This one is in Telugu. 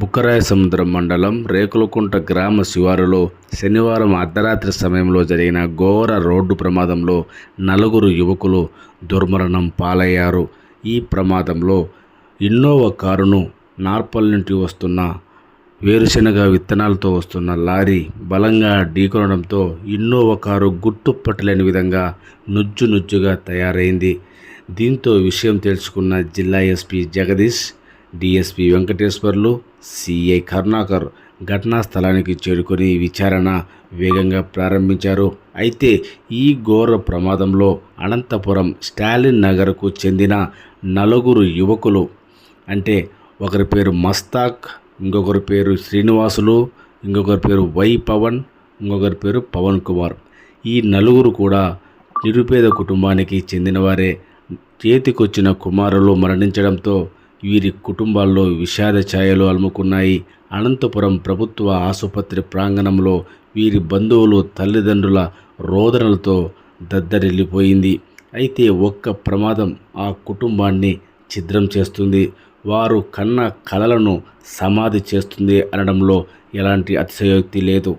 బుక్కరాయ సముద్రం మండలం రేకులకుంట గ్రామ శివారులో శనివారం అర్ధరాత్రి సమయంలో జరిగిన ఘోర రోడ్డు ప్రమాదంలో నలుగురు యువకులు దుర్మరణం పాలయ్యారు. ఈ ప్రమాదంలో ఇన్నోవా కారును నార్పల్ నుండి వస్తున్న వేరుశెనగ విత్తనాలతో వస్తున్న లారీ బలంగా ఢీకొనడంతో ఇన్నోవా కారు గుర్తుపట్టలేని విధంగా నుజ్జు నుజ్జుగా తయారైంది. దీంతో విషయం తెలుసుకున్న జిల్లా SP Jagadish DSP Venkateswarlu CI Karunakar ఘటనా స్థలానికి చేరుకొని విచారణ వేగంగా ప్రారంభించారు. అయితే ఈ ఘోర ప్రమాదంలో అనంతపురం స్టాలిన్ నగర్కు చెందిన నలుగురు యువకులు అంటే ఒకరి పేరు మస్తాక్ ఇంకొకరి పేరు శ్రీనివాసులు ఇంకొకరి పేరు వై పవన్ ఇంకొకరి పేరు పవన్ కుమార్. ఈ నలుగురు కూడా నిరుపేద కుటుంబానికి చెందినవారే. చేతికొచ్చిన కుమారులు మరణించడంతో వీరి కుటుంబాల్లో విషాద ఛాయలు అలుముకున్నాయి. అనంతపురం ప్రభుత్వ ఆసుపత్రి ప్రాంగణంలో వీరి బంధువులు తల్లిదండ్రుల రోదనలతో దద్దరిల్లిపోయింది. అయితే ఒక్క ప్రమాదం ఆ కుటుంబాన్ని ఛిద్రం చేస్తుంది. వారు కన్న కలలను సమాధి చేస్తుంది అనడంలో ఎలాంటి అతిశయోక్తి లేదు.